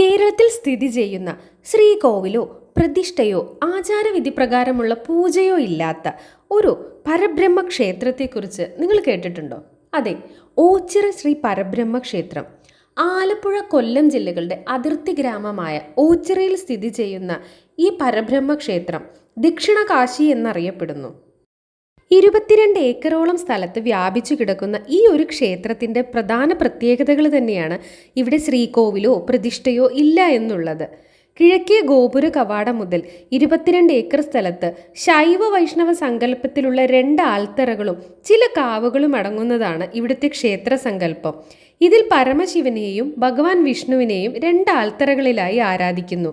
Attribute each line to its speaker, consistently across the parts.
Speaker 1: കേരളത്തിൽ സ്ഥിതി ചെയ്യുന്ന ശ്രീകോവിലോ പ്രതിഷ്ഠയോ ആചാരവിധി പ്രകാരമുള്ള പൂജയോ ഇല്ലാത്ത ഒരു പരബ്രഹ്മ ക്ഷേത്രത്തെക്കുറിച്ച് നിങ്ങൾ കേട്ടിട്ടുണ്ടോ? അതെ ഓച്ചിറ ശ്രീ പരബ്രഹ്മ ക്ഷേത്രം ആലപ്പുഴ കൊല്ലം ജില്ലകളുടെ അതിർത്തി ഗ്രാമമായ ഓച്ചിറയിൽ സ്ഥിതി ചെയ്യുന്ന ഈ പരബ്രഹ്മ ക്ഷേത്രം ദക്ഷിണ കാശി എന്നറിയപ്പെടുന്നു. ഇരുപത്തിരണ്ട് ഏക്കറോളം സ്ഥലത്ത് വ്യാപിച്ചു കിടക്കുന്ന ഈ ഒരു ക്ഷേത്രത്തിന്റെ പ്രധാന പ്രത്യേകതകൾ തന്നെയാണ് ഇവിടെ ശ്രീകോവിലോ പ്രതിഷ്ഠയോ ഇല്ല എന്നുള്ളത്. കിഴക്കേ ഗോപുര കവാടം മുതൽ ഇരുപത്തിരണ്ട് ഏക്കർ സ്ഥലത്ത് ശൈവ വൈഷ്ണവ സങ്കല്പത്തിലുള്ള രണ്ട് ആൽത്തറകളും ചില കാവുകളും അടങ്ങുന്നതാണ് ഇവിടുത്തെ ക്ഷേത്ര സങ്കല്പം. ഇതിൽ പരമശിവനെയും ഭഗവാൻ വിഷ്ണുവിനെയും രണ്ട് ആൽത്തറകളിലായി ആരാധിക്കുന്നു.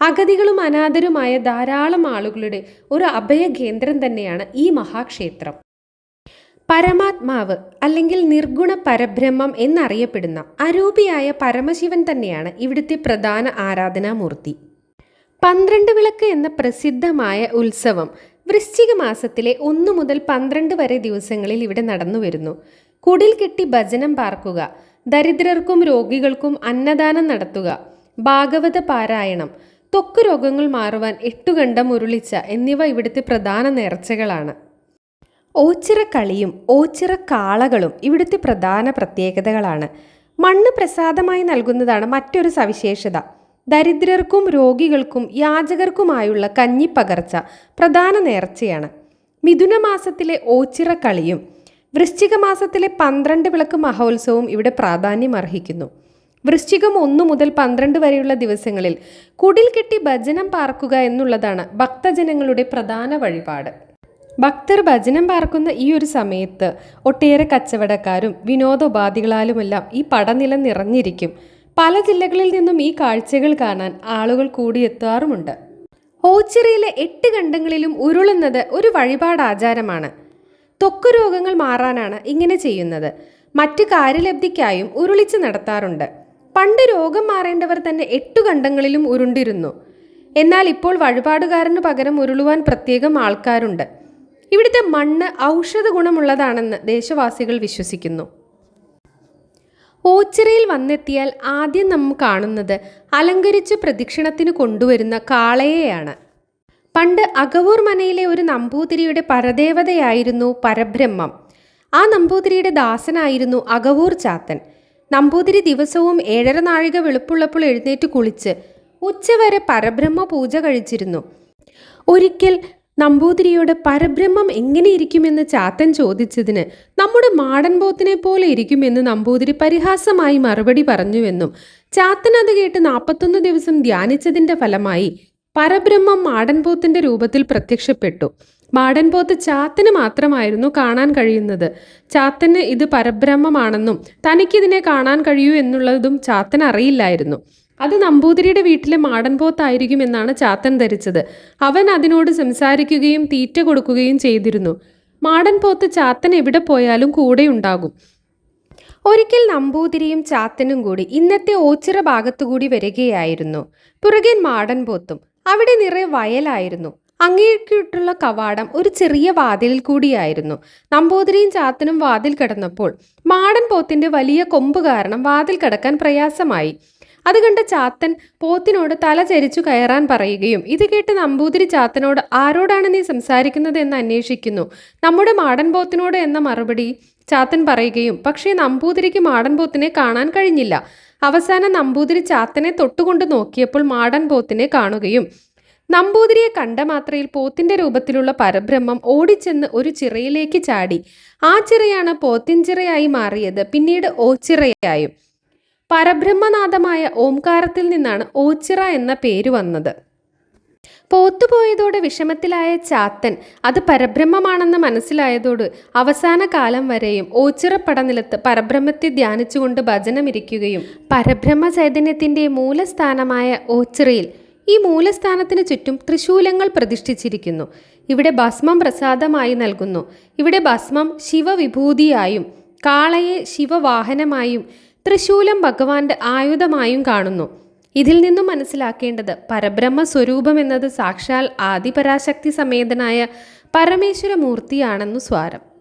Speaker 1: അഗതികളും അനാഥരുമായ ധാരാളം ആളുകളുടെ ഒരു അഭയ കേന്ദ്രം തന്നെയാണ് ഈ മഹാക്ഷേത്രം. പരമാത്മാവ് അല്ലെങ്കിൽ നിർഗുണ പരബ്രഹ്മം എന്നറിയപ്പെടുന്ന അരൂപിയായ പരമശിവൻ തന്നെയാണ് ഇവിടുത്തെ പ്രധാന ആരാധനാമൂർത്തി. പന്ത്രണ്ട് വിളക്ക് എന്ന പ്രസിദ്ധമായ ഉത്സവം വൃശ്ചിക മാസത്തിലെ ഒന്നു മുതൽ പന്ത്രണ്ട് വരെ ദിവസങ്ങളിൽ ഇവിടെ നടന്നു വരുന്നു. കുടിൽ കെട്ടി ഭജനം പാർക്കുക ദരിദ്രർക്കും രോഗികൾക്കും അന്നദാനം നടത്തുക ഭാഗവത പാരായണം ത്വക്ക് രോഗങ്ങൾ മാറുവാൻ എട്ടുകണ്ടം ഉരുളിച്ച എന്നിവ ഇവിടുത്തെ പ്രധാന നേർച്ചകളാണ്. ഓച്ചിറ കളിയും ഓച്ചിറ കാളകളും ഇവിടുത്തെ പ്രധാന പ്രത്യേകതകളാണ്. മണ്ണ് പ്രസാദമായി നൽകുന്നതാണ് മറ്റൊരു സവിശേഷത. ദരിദ്രർക്കും രോഗികൾക്കും യാചകർക്കുമായുള്ള കഞ്ഞിപ്പകർച്ച പ്രധാന നേർച്ചയാണ്. മിഥുന മാസത്തിലെ ഓച്ചിറ കളിയും വൃശ്ചിക മാസത്തിലെ പന്ത്രണ്ട് വിളക്ക് മഹോത്സവവും ഇവിടെ പ്രാധാന്യം അർഹിക്കുന്നു വൃശ്ചികം ഒന്നു മുതൽ പന്ത്രണ്ട് വരെയുള്ള ദിവസങ്ങളിൽ കുടിൽ കെട്ടി ഭജനം പാർക്കുക എന്നുള്ളതാണ് ഭക്തജനങ്ങളുടെ പ്രധാന വഴിപാട്. ഭക്തർ ഭജനം പാർക്കുന്ന ഈ ഒരു സമയത്ത് ഒട്ടേറെ കച്ചവടക്കാരും വിനോദോപാധികളാലുമെല്ലാം ഈ പടനില നിറഞ്ഞിരിക്കും. പല ജില്ലകളിൽ നിന്നും ഈ കാഴ്ചകൾ കാണാൻ ആളുകൾ കൂടിയെത്താറുമുണ്ട്. ഓച്ചിറയിലെ എട്ട് ഖണ്ഡങ്ങളിലും ഉരുളുന്നത് ഒരു വഴിപാടാചാരമാണ് ത്വക്ക് രോഗങ്ങൾ മാറാനാണ് ഇങ്ങനെ ചെയ്യുന്നത്. മറ്റു കാര്യലബ്ധിക്കായും ഉരുളിച്ച് നടത്താറുണ്ട്. പണ്ട് രോഗം മാറേണ്ടവർ തന്നെ എട്ടു ഖണ്ഡങ്ങളിലും ഉരുണ്ടിരുന്നു. എന്നാൽ ഇപ്പോൾ വഴിപാടുകാരന് പകരം ഉരുളുവാൻ പ്രത്യേകം ആൾക്കാരുണ്ട്. ഇവിടുത്തെ മണ്ണ് ഔഷധ ഗുണമുള്ളതാണെന്ന് ദേശവാസികൾ വിശ്വസിക്കുന്നു. ഓച്ചിറയിൽ വന്നെത്തിയാൽ ആദ്യം നാം കാണുന്നത് അലങ്കരിച്ച് പ്രദക്ഷിണത്തിന് കൊണ്ടുവരുന്ന കാളയെയാണ്. പണ്ട് അകവൂർ മനയിലെ ഒരു നമ്പൂതിരിയുടെ പരദേവതയായിരുന്നു പരബ്രഹ്മം. ആ നമ്പൂതിരിയുടെ ദാസനായിരുന്നു അകവൂർ ചാത്തൻ. നമ്പൂതിരി ദിവസവും ഏഴര നാഴിക വെളുപ്പുള്ളപ്പോൾ എഴുന്നേറ്റ് കുളിച്ച് ഉച്ചവരെ പരബ്രഹ്മ പൂജ കഴിച്ചിരുന്നു. ഒരിക്കൽ നമ്പൂതിരിയോട് പരബ്രഹ്മം എങ്ങനെ ഇരിക്കുമെന്ന് ചാത്തൻ ചോദിച്ചതിന് നമ്മുടെ മാടൻ പോത്തിനെ പോലെ ഇരിക്കുമെന്ന് നമ്പൂതിരി പരിഹാസമായി മറുപടി പറഞ്ഞുവെന്നും ചാത്തൻ അത് കേട്ട് നാൽപ്പത്തൊന്ന് ദിവസം ധ്യാനിച്ചതിന്റെ ഫലമായി പരബ്രഹ്മം മാടൻ മാടൻപോത്തിന്റെ രൂപത്തിൽ പ്രത്യക്ഷപ്പെട്ടു. മാടൻപോത്ത് ചാത്തന് മാത്രമായിരുന്നു കാണാൻ കഴിയുന്നത്. ചാത്തന് ഇത് പരബ്രഹ്മമാണെന്നും തനിക്കിതിനെ കാണാൻ കഴിയൂ എന്നുള്ളതും ചാത്തൻ അറിയില്ലായിരുന്നു. അത് നമ്പൂതിരിയുടെ വീട്ടിലെ മാടൻപോത്തായിരിക്കും എന്നാണ് ചാത്തൻ ധരിച്ചത്. അവൻ അതിനോട് സംസാരിക്കുകയും തീറ്റ കൊടുക്കുകയും ചെയ്തിരുന്നു. മാടൻപോത്ത് ചാത്തൻ എവിടെ പോയാലും കൂടെയുണ്ടാകും. ഒരിക്കൽ നമ്പൂതിരിയും ചാത്തനും കൂടി ഇന്നത്തെ ഓച്ചിറ ഭാഗത്തുകൂടി വരികയായിരുന്നു. പുറകെ മാടൻ പോത്തും അവിടെ നിറയെ വയലായിരുന്നു. അങ്ങേക്കിട്ടുള്ള കവാടം ഒരു ചെറിയ വാതിലിൽ കൂടിയായിരുന്നു. നമ്പൂതിരിയും ചാത്തനും വാതിൽ കിടന്നപ്പോൾ മാടൻ പോത്തിന്റെ വലിയ കൊമ്പ് കാരണം വാതിൽ കടക്കാൻ പ്രയാസമായി. അത് കണ്ട ചാത്തൻ പോത്തിനോട് തല ചരിച്ചു കയറാൻ പറയുകയും ഇത് കേട്ട് നമ്പൂതിരി ചാത്തനോട് ആരോടാണ് നീ സംസാരിക്കുന്നത് എന്ന് അന്വേഷിക്കുന്നു? നമ്മുടെ മാടൻ പോത്തിനോട് എന്ന മറുപടി ചാത്തൻ പറയുകയും പക്ഷേ നമ്പൂതിരിക്ക് മാടൻ പോത്തിനെ കാണാൻ കഴിഞ്ഞില്ല. അവസാനം നമ്പൂതിരി ചാത്തനെ തൊട്ടുകൊണ്ട് നോക്കിയപ്പോൾ മാടൻ പോത്തിനെ കാണുകയും നമ്പൂതിരിയെ കണ്ട മാത്രയിൽ പോത്തിന്റെ രൂപത്തിലുള്ള പരബ്രഹ്മം ഓടിച്ചെന്ന് ഒരു ചിറയിലേക്ക് ചാടി. ആ ചിറയാണ് പോത്തിൻചിറയായി മാറിയത്. പിന്നീട് ഓച്ചിറയായും പരബ്രഹ്മനാഥമായ ഓംകാരത്തിൽ നിന്നാണ് ഓച്ചിറ എന്ന പേര് വന്നത്. പോത്തുപോയതോടെ വിഷമത്തിലായ ചാത്തൻ അത് പരബ്രഹ്മമാണെന്ന് മനസ്സിലായതോട് അവസാന കാലം വരെയും ഓച്ചിറപ്പടനിലത്ത് പരബ്രഹ്മത്തെ ധ്യാനിച്ചുകൊണ്ട് ഭജനമിരിക്കുകയും പരബ്രഹ്മ ചൈതന്യത്തിന്റെ മൂലസ്ഥാനമായ ഓച്ചിറയിൽ ഈ മൂലസ്ഥാനത്തിന് ചുറ്റും ത്രിശൂലങ്ങൾ പ്രതിഷ്ഠിച്ചിരിക്കുന്നു. ഇവിടെ ഭസ്മം പ്രസാദമായി നൽകുന്നു. ഇവിടെ ഭസ്മം ശിവവിഭൂതിയായും കാളയെ ശിവവാഹനമായും തൃശൂലം ഭഗവാന്റെ ആയുധമായും കാണുന്നു. ഇതിൽ നിന്നും മനസ്സിലാക്കേണ്ടത് പരബ്രഹ്മ സ്വരൂപം എന്നത് സാക്ഷാൽ ആദിപരാശക്തി സമേതനായ പരമേശ്വരമൂർത്തിയാണെന്നു സ്വാരം.